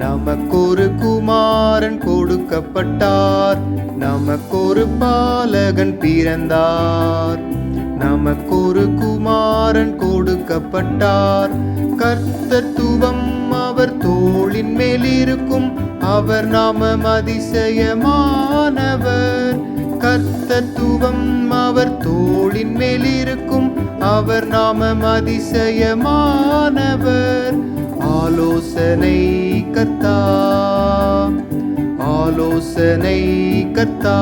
நமக்கொரு குமாரன் கொடுக்கப்பட்டார். நமக்கொரு பாலகன் பிறந்தார். நமக்கொரு குமாரன் கொடுக்கப்பட்டார். கர்த்தத்துவம் அவர் தோளின் மேல் இருக்கும். அவர் நாமம் அதிசயமானவர். கர்த்தத்துவம் அவர் தோளின் மேல் இருக்கும். அவர் நாமம் அதிசயமானவர். ஆலோசனை கர்த்தா. ஆலோசனை கர்த்தா.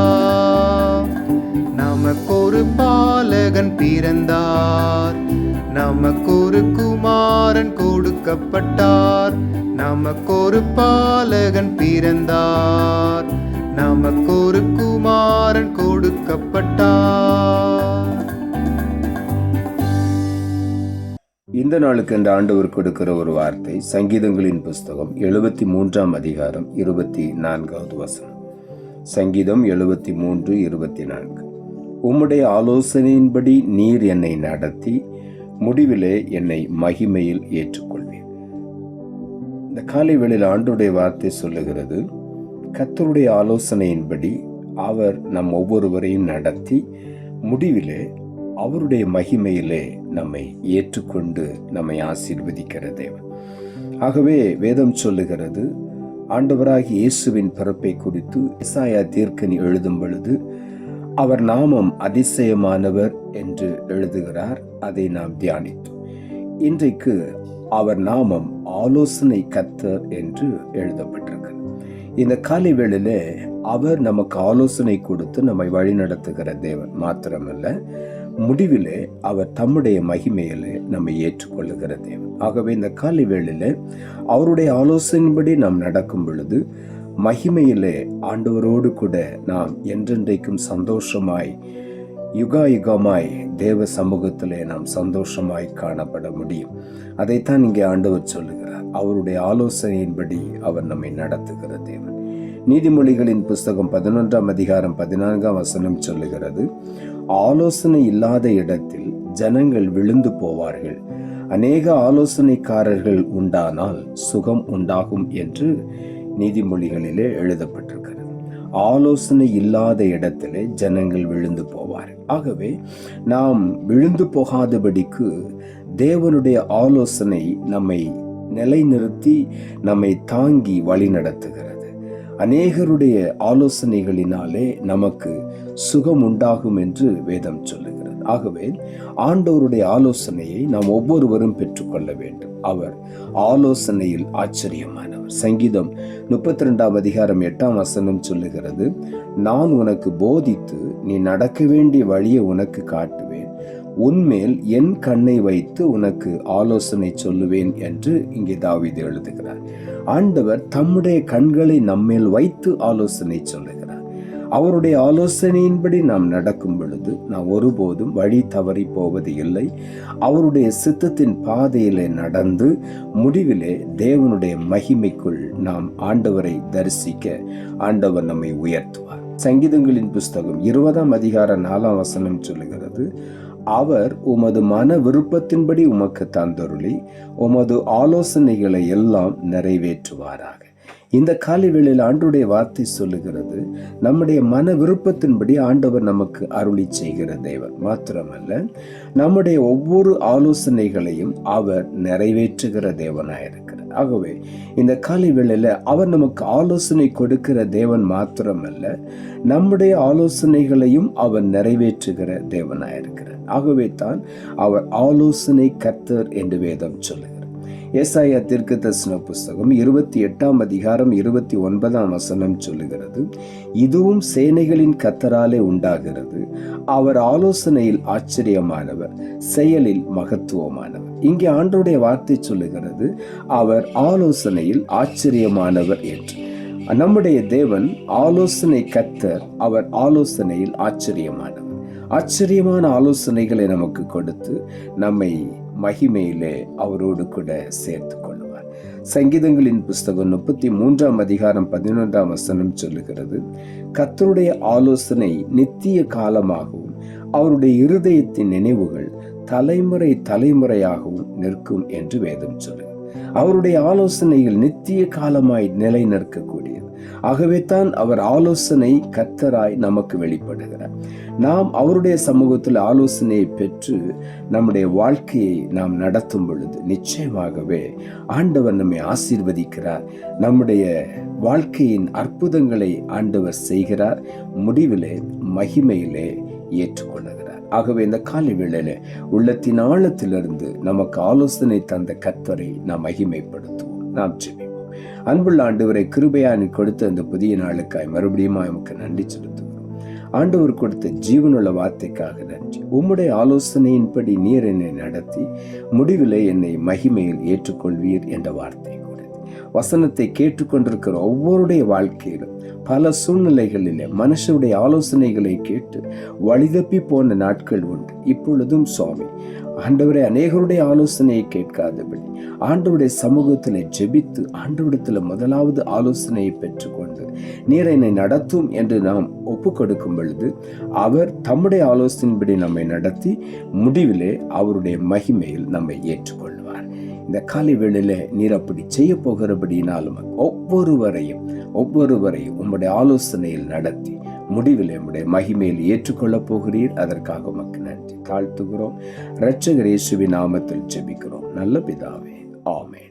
நமக்கொரு பாலகன் பிறந்தார். நமக்கொரு குமாரன் கொடுக்கப்பட்டார். நமக்கொரு பாலகன் பிறந்தார். நமக்கொரு குமாரன் கொடுக்கப்பட்டார். இந்த நாளுக்கு இந்த ஆண்டவர் கொடுக்கிற ஒரு வார்த்தை சங்கீதங்களின் புஸ்தகம் எழுபத்தி மூன்றாம் அதிகாரம் இருபத்தி நான்காவது வசனம். சங்கீதம் எழுபத்தி மூன்று இருபத்தி நான்கு உம்முடைய ஆலோசனையின்படி நீர் என்னை நடத்தி முடிவிலே என்னை மகிமையில் ஏற்றுக்கொள்வேன். இந்த காலை வேளையில் ஆண்டுடைய வார்த்தை சொல்லுகிறது கத்தருடைய ஆலோசனையின்படி அவர் நம் ஒவ்வொருவரையும் நடத்தி முடிவிலே அவருடைய மகிமையிலே நம்மை ஏற்றுக்கொண்டு நம்மை ஆசீர்வதிக்கிற தேவன். ஆகவே வேதம் சொல்லுகிறது ஆண்டவராகி இயேசுவின் பிறப்பை குறித்து இசாயா தீர்க்கனி எழுதும் பொழுது அவர் நாமம் அதிசயமானவர் என்று எழுதுகிறார் அதை நாம் தியானித்தோம். இன்றைக்கு அவர் நாமம் ஆலோசனை கத்தர் என்று எழுதப்பட்டிருக்கிறது. இந்த காலை வேளையில் அவர் நமக்கு ஆலோசனை கொடுத்து நம்மை வழிநடத்துகிற தேவன் மாத்திரமல்ல முடிவிலே அவர் தம்முடைய மகிமையிலே நம்மை ஏற்றுக்கொள்ளுகிற தேவன். ஆகவே இந்த காலை வேளையில் அவருடைய ஆலோசனையின்படி நாம் நடக்கும் பொழுது மகிமையிலே ஆண்டவரோடு கூட நாம் என்றென்றைக்கும் சந்தோஷமாய் யுகா யுகமாய் தேவ சமூகத்திலே நாம் சந்தோஷமாய் காணப்பட முடியும். அதைத்தான் இங்கே ஆண்டவர் சொல்லுகிறார். அவருடைய ஆலோசனையின்படி அவர் நம்மை நடத்துகிற தேவன். நீதிமொழிகளின் புஸ்தகம் பதினொன்றாம் அதிகாரம் பதினான்காம் வசனம் சொல்லுகிறது ஆலோசனை இல்லாத இடத்தில் ஜனங்கள் விழுந்து போவார்கள். அநேக ஆலோசனைக்காரர்கள் உண்டானால் சுகம் உண்டாகும் என்று நீதிமொழிகளிலே எழுதப்பட்டிருக்கிறது. ஆலோசனை இல்லாத இடத்திலே ஜனங்கள் விழுந்து போவார் ஆகவே நாம் விழுந்து போகாதபடிக்கு தேவனுடைய ஆலோசனை நம்மை நிலைநிறுத்தி நம்மை தாங்கி வழி நடத்துகிறது அநேகருடைய ஆலோசனைகளினாலே நமக்கு சுகம் உண்டாகும் என்று வேதம் சொல்லுகிறது. ஆகவே ஆண்டவருடைய ஆலோசனையை நாம் ஒவ்வொருவரும் பெற்றுக்கொள்ள வேண்டும். அவர் ஆலோசனையில் ஆச்சரியமானவர். சங்கீதம் முப்பத்தி ரெண்டாம் அதிகாரம் எட்டாம் வசனம் சொல்லுகிறது நான் உனக்கு போதித்து நீ நடக்க வேண்டிய வழியை உனக்கு காட்டுவேன். உன்மேல் என் கண்ணை வைத்து உனக்கு ஆலோசனை சொல்லுவேன் என்று இங்கே தாவிது எழுதுகிறார். ஆண்டவர் தம்முடைய கண்களை நம்மேல் வைத்து ஆலோசனை சொல்லுகிறார். அவருடைய ஆலோசனையின்படி நாம் நடக்கும் பொழுது நாம் ஒருபோதும் வழி தவறி போவது இல்லை. அவருடைய சித்தத்தின் பாதையிலே நடந்து முடிவிலே தேவனுடைய மகிமைக்குள் நாம் ஆண்டவரை தரிசிக்க ஆண்டவர் நம்மை உயர்த்துவார். சங்கீதங்களின் புஸ்தகம் இருபதாம் அதிகார நாலாம் வசனம் சொல்லுகிறது அவர் உமது மன விருப்பத்தின்படி உமக்கு தந்தருளி உமது ஆலோசனைகளை எல்லாம் நிறைவேற்றுவாராக. இந்த காலை வேளையில் ஆண்டுடைய வார்த்தை சொல்லுகிறது நம்முடைய மன விருப்பத்தின்படி ஆண்டவர் நமக்கு அருளி செய்கிற தேவன். மாத்திரமல்ல நம்முடைய ஒவ்வொரு ஆலோசனைகளையும் அவர் நிறைவேற்றுகிற தேவனாயிருக்கிறார் ஆகவே இந்த காலை வேளையில் அவர் நமக்கு ஆலோசனை கொடுக்கிற தேவன் மாத்திரமல்ல நம்முடைய ஆலோசனைகளையும் அவர் நிறைவேற்றுகிற தேவனாயிருக்கிறார். ஆகவே தான் அவர் ஆலோசனை கர்த்தர் என்று வேதம் சொல்லுகிறார் ஏசாயா தீர்க்க தரிசன புஸ்தகம் இருபத்தி எட்டாம் அதிகாரம் இருபத்தி ஒன்பதாம் வசனம் சொல்லுகிறது. இதுவும் சேனைகளின் கத்தராலே உண்டாகிறது. அவர் ஆலோசனையில் ஆச்சரியமானவர் செயலில் மகத்துவமானவர். இங்கே ஆண்டோடைய வார்த்தை சொல்லுகிறது அவர் ஆலோசனையில் ஆச்சரியமானவர் என்று. நம்முடைய தேவன் ஆலோசனை கத்தர் அவர் ஆலோசனையில் ஆச்சரியமானவர். ஆச்சரியமான ஆலோசனைகளை நமக்கு கொடுத்து நம்மை மகிமையிலே அவரோடு கூட சேர்த்து கொள்வார் சங்கீதங்களின் புஸ்தகம் முப்பத்தி மூன்றாம் அதிகாரம் பதினொன்றாம் வசனம் சொல்லுகிறது கத்தருடைய ஆலோசனை நித்திய காலமாகவும் அவருடைய இருதயத்தின் நினைவுகள் தலைமுறை தலைமுறையாகவும் நிற்கும் என்று வேதம் சொல்லுகிறது அவருடைய ஆலோசனைகள் நித்திய காலமாய் நிலை நிற்கக்கூடிய ஆகவே தான் அவர் ஆலோசனை கத்தராய் நமக்கு வெளிப்படுகிறார். நாம் அவருடைய சமூகத்தில் ஆலோசனையை பெற்று நம்முடைய வாழ்க்கையை நாம் நடத்தும் பொழுது நிச்சயமாகவே ஆண்டவர் நம்மை ஆசீர்வதிக்கிறார். நம்முடைய வாழ்க்கையின் அற்புதங்களை ஆண்டவர் செய்கிறார். முடிவிலே மகிமையிலே ஏற்றுக்கொள்ளுகிறார் ஆகவே இந்த காலை வேளையில உள்ளத்தின் ஆழத்திலிருந்து நமக்கு ஆலோசனை தந்த கத்தரை நாம் மகிமைப்படுத்துவோம். நாம் ஜெபிப்போம். அன்புள்ள ஆண்டவரை கிருபையானி கொடுத்த அந்த புதிய நாளுக்காய் மறுபடியும் நமக்கு நன்றி செலுத்துகிறோம். ஆண்டவர் கொடுத்த ஜீவனுள்ள வார்த்தைக்காக நன்றி. உம்முடைய ஆலோசனையின்படி நீர் என்னை நடத்தி முடிவில் என்னை மகிமையில் ஏற்றுக்கொள்வீர் என்ற வார்த்தை வசனத்தை கேட்டுக்கொண்டிருக்கிற ஒவ்வொருடைய வாழ்க்கையிலும் பல சூழ்நிலைகளிலே மனுஷருடைய ஆலோசனைகளை கேட்டு வழிதப்பி போன நாட்கள் உண்டு. இப்பொழுதும் சுவாமி ஆண்டவரை அநேகருடைய ஆலோசனையை கேட்காதபடி ஆண்டவருடைய சமூகத்தில் ஜெபித்து ஆண்டவரிடத்தில் முதலாவது ஆலோசனையை பெற்றுக்கொண்டு நீர் என்னை நடத்தும் என்று நாம் ஒப்பு கொடுக்கும் பொழுது அவர் தம்முடைய ஆலோசனையின்படி நம்மை நடத்தி முடிவிலே அவருடைய மகிமையில் நம்மை ஏற்றுக்கொள்வார். இந்த காலை வேளையில் நீர் அப்படி செய்ய போகிறபடினாலும் ஒவ்வொருவரையும் ஒவ்வொருவரையும் உம்முடைய ஆலோசனையில் நடத்தி முடிவில் உம்முடைய மகிமையில் ஏற்றுக்கொள்ளப் போகிறீர். அதற்காக உமக்கு நன்றி. தாழ்த்துகிறோம் இரட்சகர் இயேசுவின் நாமத்தில் ஜெபிக்கிறோம். நல்ல பிதாவே ஆமே